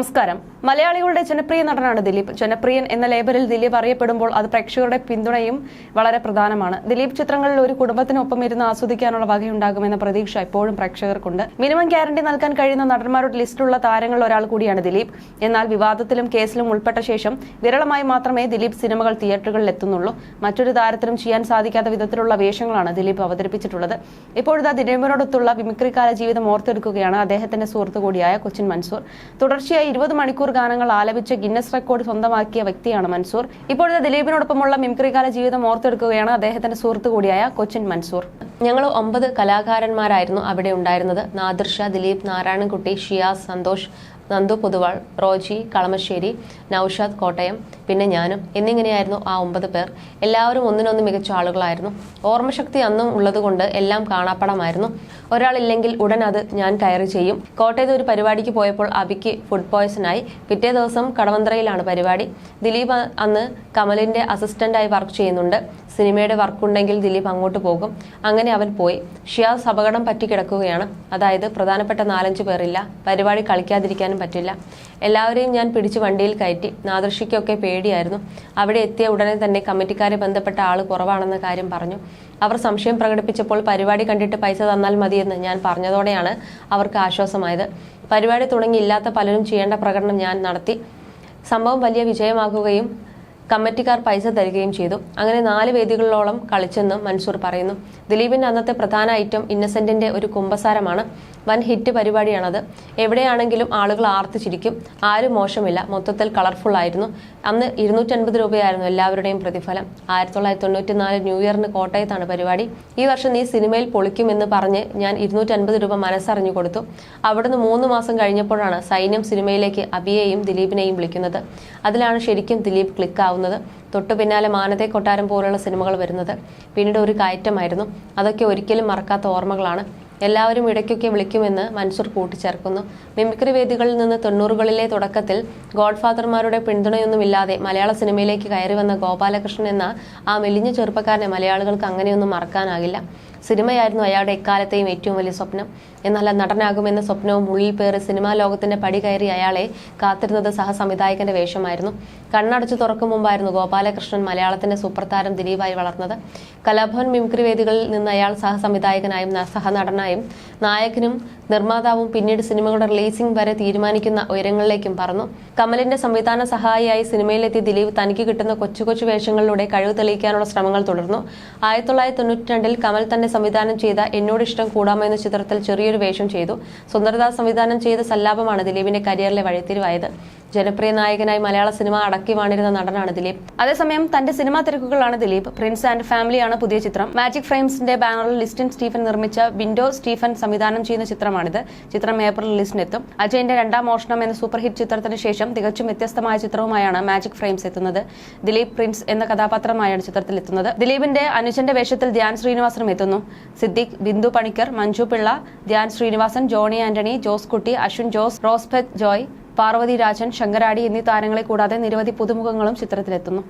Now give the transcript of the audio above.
നമസ്കാരം. മലയാളികളുടെ ജനപ്രിയ നടനാണ് ദിലീപ്. ജനപ്രിയൻ എന്ന ലേബലിൽ ദിലീപ് അറിയപ്പെടുമ്പോൾ അത് പ്രേക്ഷകരുടെ പിന്തുണയും വളരെ പ്രധാനമാണ്. ദിലീപ് ചിത്രങ്ങളിൽ ഒരു കുടുംബത്തിനൊപ്പം ഇരുന്ന് ആസ്വദിക്കാനുള്ള വകയുണ്ടാകുമെന്ന പ്രതീക്ഷ ഇപ്പോഴും പ്രേക്ഷകർക്കുണ്ട്. മിനിമം ഗ്യാരണ്ടി നൽകാൻ കഴിയുന്ന നടന്മാരുടെ ലിസ്റ്റിലുള്ള താരങ്ങളിൽ ഒരാൾ കൂടിയാണ് ദിലീപ്. എന്നാൽ വിവാദത്തിലും കേസിലും ഉൾപ്പെട്ട ശേഷം വിരളമായി മാത്രമേ ദിലീപ് സിനിമകൾ തിയേറ്ററുകളിൽ എത്തുന്നുള്ളൂ. മറ്റൊരു താരത്തിനും ചെയ്യാൻ സാധിക്കാത്ത വിധത്തിലുള്ള വേഷങ്ങളാണ് ദിലീപ് അവതരിപ്പിച്ചിട്ടുള്ളത്. ഇപ്പോഴത്തെ ദിലീപിനോടൊത്തുള്ള വിമിക്രിക്കാല ജീവിതം ഓർത്തെടുക്കുകയാണ് അദ്ദേഹത്തിന്റെ സുഹൃത്തു കൂടിയായ കൊച്ചിൻ മൻസൂർ. തുടർച്ചയായി ഇരുപത് മണിക്കൂർ ഗാനങ്ങൾ ആലപിച്ച് ഗിന്നസ് റെക്കോർഡ് സ്വന്തമാക്കിയ വ്യക്തിയാണ് മൻസൂർ. ഇപ്പോഴത്തെ ദിലീപിനോടൊപ്പമുള്ള മിംക്രികാല ജീവിതം ഓർത്തെടുക്കുകയാണ് അദ്ദേഹത്തിന്റെ സുഹൃത്തു കൂടിയായ കൊച്ചിൻ മൻസൂർ. ഞങ്ങൾ ഒമ്പത് കലാകാരന്മാരായിരുന്നു അവിടെ ഉണ്ടായിരുന്നത്. നാദിർഷ ദിലീപ് നാരായണൻകുട്ടി ഷിയാസ് സന്തോഷ് നന്ദു പുതുവാൾ റോജി കളമശ്ശേരി നൌഷാദ് കോട്ടയം പിന്നെ ഞാനും. എന്നിങ്ങനെയായിരുന്നു ആ ഒമ്പത് പേർ. എല്ലാവരും ഒന്നിനൊന്ന് മികച്ച ആളുകളായിരുന്നു. ഓർമ്മശക്തി അന്നും ഉള്ളതുകൊണ്ട് എല്ലാം കാണാപ്പടമായിരുന്നു. ഒരാളില്ലെങ്കിൽ ഉടൻ അത് ഞാൻ കയറി ചെയ്യും. കോട്ടയത്ത് ഒരു പരിപാടിക്ക് പോയപ്പോൾ അബിക്ക് ഫുഡ് പോയ്സണായി. പിറ്റേ ദിവസം കടവന്ത്രയിലാണ് പരിപാടി. ദിലീപ് അന്ന് കമലിന്റെ അസിസ്റ്റന്റായി വർക്ക് ചെയ്യുന്നുണ്ട്. സിനിമയുടെ വർക്കുണ്ടെങ്കിൽ ദിലീപ് അങ്ങോട്ട് പോകും. അങ്ങനെ അവൻ പോയി. ഷിയാസ് അപകടം പറ്റി കിടക്കുകയാണ്. അതായത് പ്രധാനപ്പെട്ട നാലഞ്ച് പേരില്ല. പരിപാടി കളിക്കാതിരിക്കാനും പറ്റില്ല. എല്ലാവരെയും ഞാൻ പിടിച്ച് വണ്ടിയിൽ കയറ്റി. നാദൃഷിക്കൊക്കെ പേടിയായിരുന്നു. അവിടെ എത്തിയ ഉടനെ തന്നെ കമ്മിറ്റിക്കാരെ ബന്ധപ്പെട്ട ആൾ കുറവാണെന്ന കാര്യം പറഞ്ഞു. അവർ സംശയം പ്രകടിപ്പിച്ചപ്പോൾ പരിപാടി കണ്ടിട്ട് പൈസ തന്നാൽ മതിയെന്ന് ഞാൻ പറഞ്ഞതോടെയാണ് അവർക്ക് ആശ്വാസമായത്. പരിപാടി തുടങ്ങി ഇല്ലാത്ത പലരും ചെയ്യേണ്ട പ്രകടനം ഞാൻ നടത്തി. സംഭവം വലിയ വിജയമാക്കുകയും കമ്മിറ്റിക്കാർ പൈസ തരികയും ചെയ്തു. അങ്ങനെ നാല് വേദികളിലോളം കളിച്ചെന്ന് മൻസൂർ പറയുന്നു. ദിലീപിന്റെ അന്നത്തെ പ്രധാന ഐറ്റം ഇന്നസെന്റിന്റെ ഒരു കുമ്പസാരമാണ് വൻ ഹിറ്റ് പരിപാടിയാണത്. എവിടെയാണെങ്കിലും ആളുകൾ ആർത്തിച്ചിരിക്കും. ആരും മോശമില്ല. മൊത്തത്തിൽ കളർഫുൾ ആയിരുന്നു. അന്ന് ഇരുന്നൂറ്റൻപത് രൂപയായിരുന്നു എല്ലാവരുടെയും പ്രതിഫലം. ആയിരത്തി തൊള്ളായിരത്തി തൊണ്ണൂറ്റിനാല് ന്യൂ ഇയറിന് കോട്ടയത്താണ് പരിപാടി. ഈ വർഷം നീ സിനിമയിൽ പൊളിക്കുമെന്ന് പറഞ്ഞ് ഞാൻ ഇരുന്നൂറ്റൻപത് രൂപ മനസ്സറിഞ്ഞു കൊടുത്തു. അവിടുന്ന് മൂന്ന് മാസം കഴിഞ്ഞപ്പോഴാണ് സൈന്യം സിനിമയിലേക്ക് അബിയെയും ദിലീപിനെയും വിളിക്കുന്നത്. അതിലാണ് ശരിക്കും ദിലീപ് ക്ലിക്കാവുന്നത് തൊട്ടു പിന്നാലെ മാനത്തെ കൊട്ടാരം പോലുള്ള സിനിമകൾ വരുന്നത്. പിന്നീട് ഒരു കയറ്റമായിരുന്നു. അതൊക്കെ ഒരിക്കലും മറക്കാത്ത ഓർമ്മകളാണ്. എല്ലാവരും ഇടയ്ക്കൊക്കെ വിളിക്കുമെന്ന് മൻസൂർ കൂട്ടിച്ചേർക്കുന്നു. മിമിക്രി വേദികളിൽ നിന്ന് തൊണ്ണൂറുകളിലെ തുടക്കത്തിൽ ഗോഡ്ഫാദർമാരുടെ പിന്തുണയൊന്നുമില്ലാതെ മലയാള സിനിമയിലേക്ക് കയറി വന്ന ഗോപാലകൃഷ്ണൻ എന്ന ആ മെലിഞ്ഞ ചെറുപ്പക്കാരനെ മലയാളികൾക്ക് അങ്ങനെയൊന്നും മറക്കാനാകില്ല. സിനിമയായിരുന്നു അയാളുടെ എക്കാലത്തെയും ഏറ്റവും വലിയ സ്വപ്നം. എന്നാൽ നടനാകുമെന്ന സ്വപ്നവും ഉള്ളിൽ പേറി സിനിമാ ലോകത്തിന്റെ പടി കയറി അയാളെ കാത്തിരുന്നത് സഹസംവിധായകന്റെ വേഷമായിരുന്നു. കണ്ണടച്ചു തുറക്കും മുമ്പായിരുന്നു ഗോപാലകൃഷ്ണൻ മലയാളത്തിന്റെ സൂപ്പർ താരം ദിലീപായി വളർന്നത്. കലാഭവൻ മിമിക്രി വേദികളിൽ നിന്ന് അയാൾ സഹസംവിധായകനായും ന- സഹനടനായും നായകനും നിർമ്മാതാവും പിന്നീട് സിനിമകളുടെ റിലീസിംഗ് വരെ തീരുമാനിക്കുന്ന ഉയരങ്ങളിലേക്കും പറഞ്ഞു കമലിന്റെ സംവിധാന സഹായിയായി സിനിമയിലെത്തിയ ദിലീപ് തനിക്ക് കിട്ടുന്ന കൊച്ചു കൊച്ചു വേഷങ്ങളിലൂടെ കഴിവ് തെളിയിക്കാനുള്ള ശ്രമങ്ങൾ തുടർന്നു. ആയിരത്തി തൊള്ളായിരത്തി തൊണ്ണൂറ്റി രണ്ടിൽ കമൽ തന്നെ സംവിധാനം ചെയ്ത എന്നോട് ഇഷ്ടം കൂടാമോ എന്ന ചിത്രത്തിൽ ചെറിയൊരു വേഷം ചെയ്തു. സുന്ദർദാസ് സംവിധാനം ചെയ്ത സല്ലാപമാണ് ദിലീപിന്റെ കരിയറിലെ വഴിത്തിരിവായത്. ജനപ്രിയ നായകനായി മലയാള സിനിമ അടക്കി വാണിരുന്ന നടനാണ് ദിലീപ്. അതേസമയം തന്റെ സിനിമാ തിരക്കുകളാണ് ദിലീപ്. പ്രിൻസ് ആൻഡ് ഫാമിലിയാണ് പുതിയ ചിത്രം. മാജിക് ഫ്രെയിംസിന്റെ ബാനറിൽ ലിസ്റ്റിൻ സ്റ്റീഫൻ നിർമ്മിച്ച വിൻഡോ സ്റ്റീഫൻ സംവിധാനം ചെയ്യുന്ന ചിത്രമാണിത്. ചിത്രം ഏപ്രിൽ റിലീസിനെത്തും. അജയന്റെ രണ്ടാം മോഷണം എന്ന സൂപ്പർ ഹിറ്റ് ചിത്രത്തിന് ശേഷം തികച്ചും വ്യത്യസ്തമായ ചിത്രവുമായാണ് മാജിക് ഫ്രെയിംസ് എത്തുന്നത്. ദിലീപ് പ്രിൻസ് എന്ന കഥാപാത്രമായാണ് ചിത്രത്തിൽ എത്തുന്നത്. ദിലീപിന്റെ അനുജന്റെ വേഷത്തിൽ ധ്യാൻ ശ്രീനിവാസനും എത്തുന്നു. സിദ്ദിഖ് ബിന്ദു പണിക്കർ മഞ്ജു പിള്ള ധ്യാൻ ശ്രീനിവാസൻ ജോണി ആന്റണി ജോസ് കുട്ടി അശ്വിൻ ജോസ് റോസ്ബെറ്റ് ജോയ് പാർവതി രാജൻ ശങ്കരാടി എന്നീ താരങ്ങളെ കൂടാതെ നിരവധി പുതുമുഖങ്ങളും ചിത്രത്തിലെത്തുന്നു.